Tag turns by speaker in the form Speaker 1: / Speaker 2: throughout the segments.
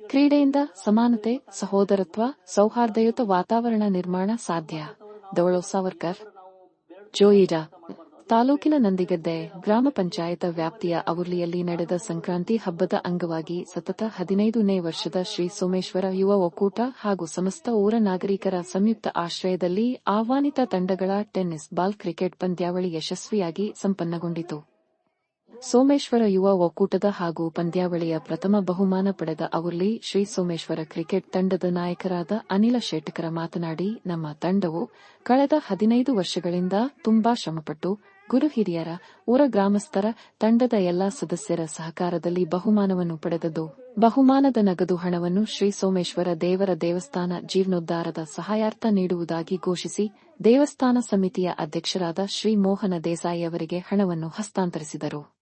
Speaker 1: ಕ್ರೀಡೆಯಿಂದ ಸಮಾನತೆ, ಸಹೋದರತ್ವ, ಸೌಹಾರ್ದಯುತ ವಾತಾವರಣ ನಿರ್ಮಾಣ ಸಾಧ್ಯ. ದೌಳೋ ಸಾವರ್ಕರ್, ಜೋಯಿಡಾ, ತಾಲೂಕಿನ ನಂದಿಗದ್ದೆ ಗ್ರಾಮ ಪಂಚಾಯತ ವ್ಯಾಪ್ತಿಯ ಅವರ್ಲಿಯಲ್ಲಿ ನಡೆದ ಸಂಕ್ರಾಂತಿ ಹಬ್ಬದ ಅಂಗವಾಗಿ ಸತತ ಹದಿನೈದನೇ ವರ್ಷದ ಶ್ರೀ ಸೋಮೇಶ್ವರ ಯುವ ಒಕ್ಕೂಟ ಹಾಗೂ ಸಮಸ್ತ ಊರ ನಾಗರಿಕರ ಸಂಯುಕ್ತ ಆಶ್ರಯದಲ್ಲಿ ಆಹ್ವಾನಿತ ತಂಡಗಳ ಟೆನ್ನಿಸ್ ಬಾಲ್ ಕ್ರಿಕೆಟ್ ಪಂದ್ಯಾವಳಿ ಯಶಸ್ವಿಯಾಗಿ ಸಂಪನ್ನಗೊಂಡಿತು. ಸೋಮೇಶ್ವರ ಯುವ ಒಕ್ಕೂಟದ ಹಾಗೂ ಪಂದ್ಯಾವಳಿಯ ಪ್ರಥಮ ಬಹುಮಾನ ಪಡೆದ ಅವರ್ಲಿ ಶ್ರೀ ಸೋಮೇಶ್ವರ ಕ್ರಿಕೆಟ್ ತಂಡದ ನಾಯಕರಾದ ಅನಿಲ ಶೇಟಕರ ಮಾತನಾಡಿ, ನಮ್ಮ ತಂಡವು ಕಳೆದ ಹದಿನೈದು ವರ್ಷಗಳಿಂದ ತುಂಬಾ ಶ್ರಮಪಟ್ಟು ಗುರು ಹಿರಿಯರ, ಊರ ಗ್ರಾಮಸ್ಥರ, ತಂಡದ ಎಲ್ಲಾ ಸದಸ್ಯರ ಸಹಕಾರದಲ್ಲಿ ಬಹುಮಾನವನ್ನು ಪಡೆದದು ಬಹುಮಾನದ ನಗದು ಹಣವನ್ನು ಶ್ರೀ ಸೋಮೇಶ್ವರ ದೇವರ ದೇವಸ್ಥಾನ ಜೀರ್ಣೋದ್ಧಾರದ ಸಹಾಯಾರ್ಥ ನೀಡುವುದಾಗಿ ಘೋಷಿಸಿ, ದೇವಸ್ಥಾನ ಸಮಿತಿಯ ಅಧ್ಯಕ್ಷರಾದ ಶ್ರೀ ಮೋಹನ ದೇಸಾಯಿ ಅವರಿಗೆ ಹಣವನ್ನು ಹಸ್ತಾಂತರಿಸಿದರು.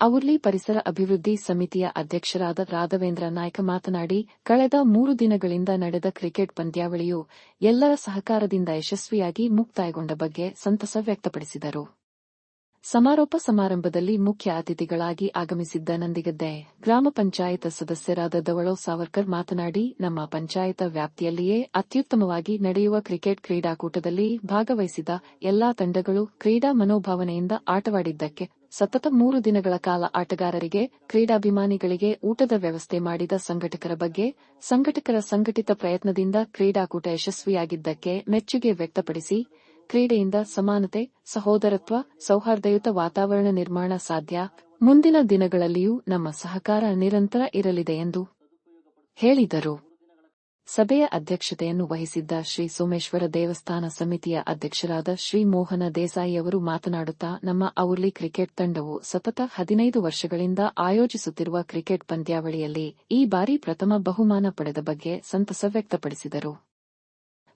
Speaker 1: ಔರ್ಲಿ ಪರಿಸರ ಅಭಿವೃದ್ಧಿ ಸಮಿತಿಯ ಅಧ್ಯಕ್ಷರಾದ ರಾಘವೇಂದ್ರ ನಾಯ್ಕ ಮಾತನಾಡಿ, ಕಳೆದ ಮೂರು ದಿನಗಳಿಂದ ನಡೆದ ಕ್ರಿಕೆಟ್ ಪಂದ್ಯಾವಳಿಯು ಎಲ್ಲರ ಸಹಕಾರದಿಂದ ಯಶಸ್ವಿಯಾಗಿ ಮುಕ್ತಾಯಗೊಂಡ ಬಗ್ಗೆ ಸಂತಸ ವ್ಯಕ್ತಪಡಿಸಿದರು. ಸಮಾರೋಪ ಸಮಾರಂಭದಲ್ಲಿ ಮುಖ್ಯ ಅತಿಥಿಗಳಾಗಿ ಆಗಮಿಸಿದ್ದ ನಂದಿಗದ್ದೆ, ಗ್ರಾಮ ಪಂಚಾಯತ್ ಸದಸ್ಯರಾದ ದವಳೋ ಸಾವರ್ಕರ್ ಮಾತನಾಡಿ, ನಮ್ಮ ಪಂಚಾಯತ ವ್ಯಾಪ್ತಿಯಲ್ಲಿಯೇ ಅತ್ಯುತ್ತಮವಾಗಿ ನಡೆಯುವ ಕ್ರಿಕೆಟ್ ಕ್ರೀಡಾಕೂಟದಲ್ಲಿ ಭಾಗವಹಿಸಿದ ಎಲ್ಲಾ ತಂಡಗಳು ಕ್ರೀಡಾ ಮನೋಭಾವನೆಯಿಂದ ಆಟವಾಡಿದ್ದಕ್ಕೆ ಸತತ ಮೂರು ದಿನಗಳ ಕಾಲ ಆಟಗಾರರಿಗೆ, ಕ್ರೀಡಾಭಿಮಾನಿಗಳಿಗೆ ಊಟದ ವ್ಯವಸ್ಥೆ ಮಾಡಿದ ಸಂಘಟಕರ ಬಗ್ಗೆ, ಸಂಘಟಕರ ಸಂಘಟಿತ ಪ್ರಯತ್ನದಿಂದ ಕ್ರೀಡಾಕೂಟ ಯಶಸ್ವಿಯಾಗಿದ್ದಕ್ಕೆ ಮೆಚ್ಚುಗೆ ವ್ಯಕ್ತಪಡಿಸಿ, ಕ್ರೀಡೆಯಿಂದ ಸಮಾನತೆ, ಸಹೋದರತ್ವ, ಸೌಹಾರ್ದಯುತ ವಾತಾವರಣ ನಿರ್ಮಾಣ ಸಾಧ್ಯ. ಮುಂದಿನ ದಿನಗಳಲ್ಲಿಯೂ ನಮ್ಮ ಸಹಕಾರ ನಿರಂತರ ಇರಲಿದೆ ಎಂದು ಹೇಳಿದರು. ಸಭೆಯ ಅಧ್ಯಕ್ಷತೆಯನ್ನು ವಹಿಸಿದ್ದ ಶ್ರೀ ಸೋಮೇಶ್ವರ ದೇವಸ್ಥಾನ ಸಮಿತಿಯ ಅಧ್ಯಕ್ಷರಾದ ಶ್ರೀ ಮೋಹನ ದೇಸಾಯಿ ಅವರು ಮಾತನಾಡುತ್ತಾ, ನಮ್ಮ ಔರ್ಲಿ ಕ್ರಿಕೆಟ್ ತಂಡವು ಸತತ ಹದಿನೈದು ವರ್ಷಗಳಿಂದ ಆಯೋಜಿಸುತ್ತಿರುವ ಕ್ರಿಕೆಟ್ ಪಂದ್ಯಾವಳಿಯಲ್ಲಿ ಈ ಬಾರಿ ಪ್ರಥಮ ಬಹುಮಾನ ಪಡೆದ ಬಗ್ಗೆ ಸಂತಸ ವ್ಯಕ್ತಪಡಿಸಿದರು.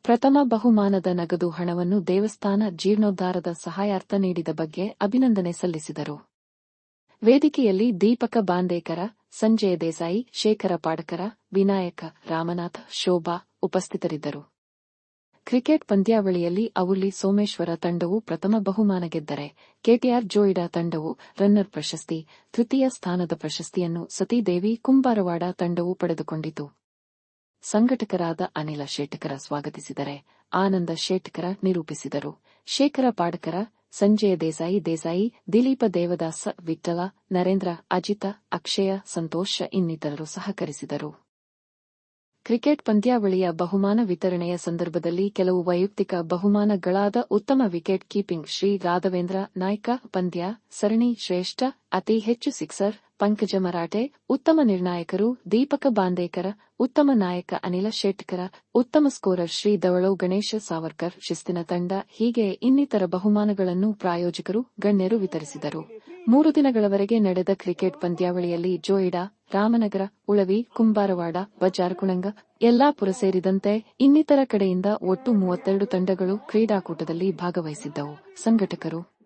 Speaker 1: ಪ್ರಥಮ ಬಹುಮಾನದ ನಗದು ಹಣವನ್ನು ದೇವಸ್ಥಾನ ಜೀರ್ಣೋದ್ಧಾರದ ಸಹಾಯಾರ್ಥ ನೀಡಿದ ಬಗ್ಗೆ ಅಭಿನಂದನೆ ಸಲ್ಲಿಸಿದರು. ವೇದಿಕೆಯಲ್ಲಿ ದೀಪಕ ಬಾಂದೇಕರ ಸಂಜಯ ದೇಸಾಯಿ ಶೇಖರ ಪಾಡಕರ, ವಿನಾಯಕ, ರಾಮನಾಥ, ಶೋಭಾ ಉಪಸ್ಥಿತರಿದ್ದರು. ಕ್ರಿಕೆಟ್ ಪಂದ್ಯಾವಳಿಯಲ್ಲಿ ಅವುಲಿ ಸೋಮೇಶ್ವರ ತಂಡವು ಪ್ರಥಮ ಬಹುಮಾನ ಗೆದ್ದರೆ, ಕೆಟಿಆರ್ ಜೋಯಿಡಾ ತಂಡವು ರನ್ನರ್ ಪ್ರಶಸ್ತಿ, ತೃತೀಯ ಸ್ಥಾನದ ಪ್ರಶಸ್ತಿಯನ್ನು ಸತೀದೇವಿ ಕುಂಬಾರವಾಡ ತಂಡವು ಪಡೆದುಕೊಂಡಿತು. ಸಂಘಟಕರಾದ ಅನಿಲ ಶೇಟಕರ ಸ್ವಾಗತಿಸಿದರೆ, ಆನಂದ ಶೇಟಕರ ನಿರೂಪಿಸಿದರು. ಶೇಖರ ಪಾಡಕರ ಸಂಜಯ ದೇಸಾಯಿ ದೇಸಾಯಿ, ದಿಲೀಪ ದೇವದಾಸ ವಿಠಲ ನರೇಂದ್ರ, ಅಜಿತ, ಅಕ್ಷಯ, ಸಂತೋಷ ಇನ್ನಿತರರು ಸಹಕರಿಸಿದರು. ಕ್ರಿಕೆಟ್ ಪಂದ್ಯಾವಳಿಯ ಬಹುಮಾನ ವಿತರಣೆಯ ಸಂದರ್ಭದಲ್ಲಿ ಕೆಲವು ವೈಯಕ್ತಿಕ ಬಹುಮಾನಗಳಾದ ಉತ್ತಮ ವಿಕೆಟ್ ಕೀಪಿಂಗ್ ಶ್ರೀ ರಾಘವೇಂದ್ರ ನಾಯ್ಕ, ಪಂದ್ಯ ಸರಣಿ ಶ್ರೇಷ್ಠ, ಅತಿ ಹೆಚ್ಚು ಸಿಕ್ಸರ್ ಪಂಕಜ ಮರಾಠೆ, ಉತ್ತಮ ನಿರ್ಣಾಯಕರು ದೀಪಕ ಬಾಂದೇಕರ, ಉತ್ತಮ ನಾಯಕ ಅನಿಲ ಶೆಟ್ಕರ, ಉತ್ತಮ ಸ್ಕೋರರ್ ಶ್ರೀ ದವಳೋ ಗಣೇಶ ಸಾವರ್ಕರ್, ಶಿಸ್ತಿನ ತಂಡ, ಹೀಗೆ ಇನ್ನಿತರ ಬಹುಮಾನಗಳನ್ನು ಪ್ರಾಯೋಜಕರು, ಗಣ್ಯರು ವಿತರಿಸಿದರು. ಮೂರು ದಿನಗಳವರೆಗೆ ನಡೆದ ಕ್ರಿಕೆಟ್ ಪಂದ್ಯಾವಳಿಯಲ್ಲಿ ಜೋಯಿಡಾ, ರಾಮನಗರ, ಉಳವಿ, ಕುಂಬಾರವಾಡ ಬಜಾರ್ಕುಣಂಗ ಯಲ್ಲಾಪುರ ಸೇರಿದಂತೆ ಇನ್ನಿತರ ಕಡೆಯಿಂದ ಒಟ್ಟು ಮೂವತ್ತೆರಡು ತಂಡಗಳು ಕ್ರೀಡಾಕೂಟದಲ್ಲಿ ಭಾಗವಹಿಸಿದ್ದವು. ಸಂಘಟಕರು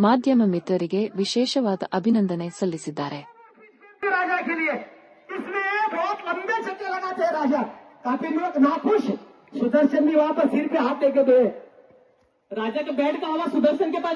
Speaker 1: ಮಾಧ್ಯಮ ಮಿತ್ರರಿಗೆ ವಿಶೇಷವಾದ ಅಭಿನಂದನೆ ಸಲ್ಲಿಸಿದ್ದಾರೆ.
Speaker 2: राजा